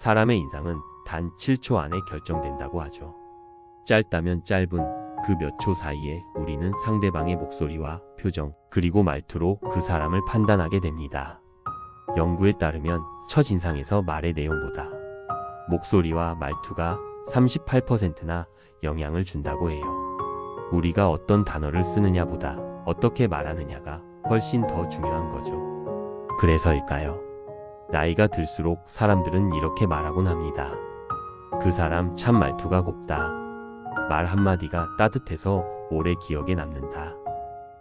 사람의 인상은 단 7초 안에 결정된다고 하죠. 짧다면 짧은 그 몇 초 사이에 우리는 상대방의 목소리와 표정, 그리고 말투로 그 사람을 판단하게 됩니다. 연구에 따르면 첫인상에서 말의 내용보다 목소리와 말투가 38%나 영향을 준다고 해요. 우리가 어떤 단어를 쓰느냐보다 어떻게 말하느냐가 훨씬 더 중요한 거죠. 그래서일까요? 나이가 들수록 사람들은 이렇게 말하곤 합니다. 그 사람 참 말투가 곱다. 말 한마디가 따뜻해서 오래 기억에 남는다.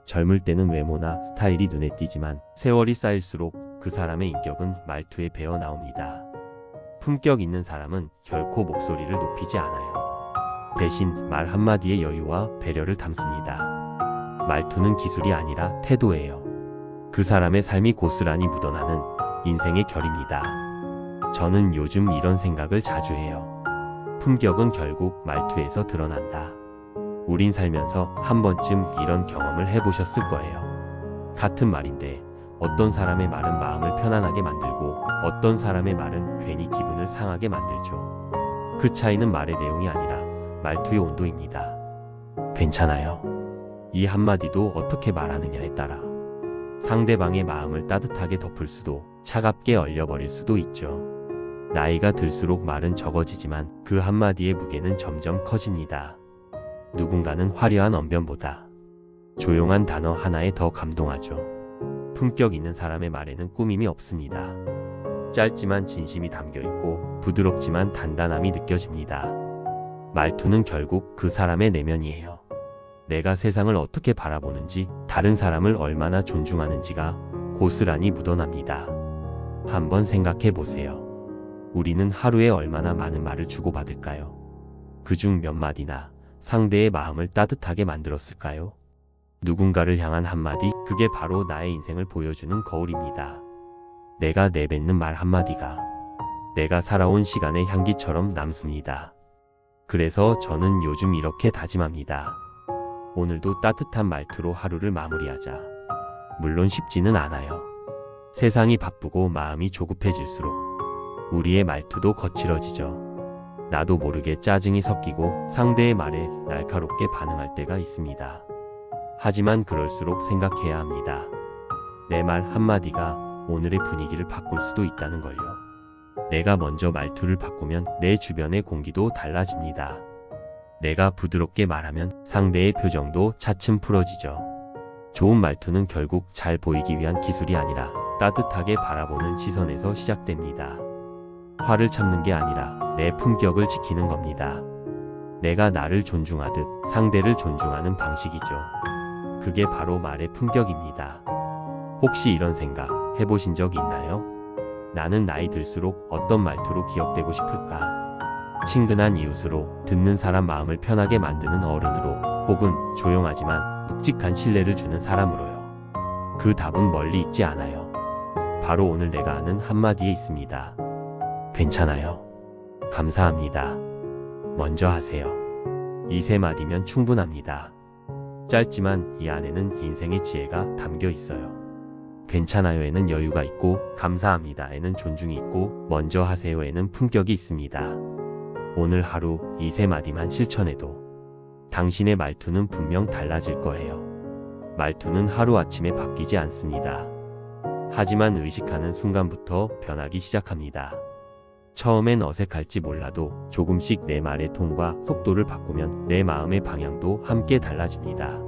젊을 때는 외모나 스타일이 눈에 띄지만 세월이 쌓일수록 그 사람의 인격은 말투에 배어 나옵니다. 품격 있는 사람은 결코 목소리를 높이지 않아요. 대신 말 한마디의 여유와 배려를 담습니다. 말투는 기술이 아니라 태도예요. 그 사람의 삶이 고스란히 묻어나는 인생의 결입니다. 저는 요즘 이런 생각을 자주 해요. 품격은 결국 말투에서 드러난다. 우린 살면서 한 번쯤 이런 경험을 해보셨을 거예요. 같은 말인데 어떤 사람의 말은 마음을 편안하게 만들고 어떤 사람의 말은 괜히 기분을 상하게 만들죠. 그 차이는 말의 내용이 아니라 말투의 온도입니다. 괜찮아요. 이 한마디도 어떻게 말하느냐에 따라 상대방의 마음을 따뜻하게 덮을 수도 차갑게 얼려버릴 수도 있죠. 나이가 들수록 말은 적어지지만 그 한마디의 무게는 점점 커집니다. 누군가는 화려한 언변보다 조용한 단어 하나에 더 감동하죠. 품격 있는 사람의 말에는 꾸밈이 없습니다. 짧지만 진심이 담겨 있고 부드럽지만 단단함이 느껴집니다. 말투는 결국 그 사람의 내면이에요. 내가 세상을 어떻게 바라보는지, 다른 사람을 얼마나 존중하는지가 고스란히 묻어납니다. 한번 생각해 보세요. 우리는 하루에 얼마나 많은 말을 주고받을까요? 그중 몇 마디나 상대의 마음을 따뜻하게 만들었을까요? 누군가를 향한 한마디, 그게 바로 나의 인생을 보여주는 거울입니다. 내가 내뱉는 말 한마디가 내가 살아온 시간의 향기처럼 남습니다. 그래서 저는 요즘 이렇게 다짐합니다. 오늘도 따뜻한 말투로 하루를 마무리하자. 물론 쉽지는 않아요. 세상이 바쁘고 마음이 조급해질수록 우리의 말투도 거칠어지죠. 나도 모르게 짜증이 섞이고 상대의 말에 날카롭게 반응할 때가 있습니다. 하지만 그럴수록 생각해야 합니다. 내 말 한마디가 오늘의 분위기를 바꿀 수도 있다는 걸요. 내가 먼저 말투를 바꾸면 내 주변의 공기도 달라집니다. 내가 부드럽게 말하면 상대의 표정도 차츰 풀어지죠. 좋은 말투는 결국 잘 보이기 위한 기술이 아니라 따뜻하게 바라보는 시선에서 시작됩니다. 화를 참는 게 아니라 내 품격을 지키는 겁니다. 내가 나를 존중하듯 상대를 존중하는 방식이죠. 그게 바로 말의 품격입니다. 혹시 이런 생각 해보신 적 있나요? 나는 나이 들수록 어떤 말투로 기억되고 싶을까? 친근한 이웃으로 듣는 사람 마음을 편하게 만드는 어른으로 혹은 조용하지만 묵직한 신뢰를 주는 사람으로요. 그 답은 멀리 있지 않아요. 바로 오늘 내가 아는 한마디에 있습니다. 괜찮아요. 감사합니다. 먼저 하세요. 이 세 마디면 충분합니다. 짧지만 이 안에는 인생의 지혜가 담겨 있어요. 괜찮아요에는 여유가 있고 감사합니다에는 존중이 있고 먼저 하세요에는 품격이 있습니다. 오늘 하루 이 세 마디만 실천해도 당신의 말투는 분명 달라질 거예요. 말투는 하루아침에 바뀌지 않습니다. 하지만 의식하는 순간부터 변하기 시작합니다. 처음엔 어색할지 몰라도 조금씩 내 말의 톤과 속도를 바꾸면 내 마음의 방향도 함께 달라집니다.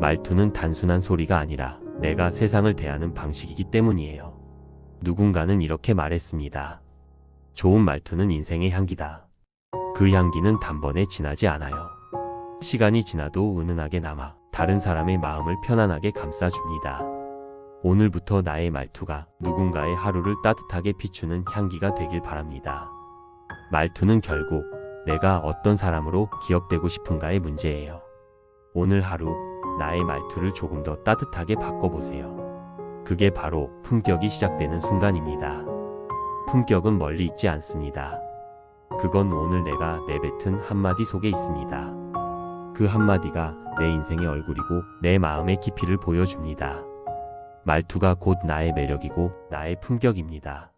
말투는 단순한 소리가 아니라 내가 세상을 대하는 방식이기 때문이에요. 누군가는 이렇게 말했습니다. 좋은 말투는 인생의 향기다. 그 향기는 단번에 지나지 않아요. 시간이 지나도 은은하게 남아 다른 사람의 마음을 편안하게 감싸줍니다. 오늘부터 나의 말투가 누군가의 하루를 따뜻하게 비추는 향기가 되길 바랍니다. 말투는 결국 내가 어떤 사람으로 기억되고 싶은가의 문제예요. 오늘 하루 나의 말투를 조금 더 따뜻하게 바꿔보세요. 그게 바로 품격이 시작되는 순간입니다. 품격은 멀리 있지 않습니다. 그건 오늘 내가 내뱉은 한마디 속에 있습니다. 그 한마디가 내 인생의 얼굴이고 내 마음의 깊이를 보여줍니다. 말투가 곧 나의 매력이고 나의 품격입니다.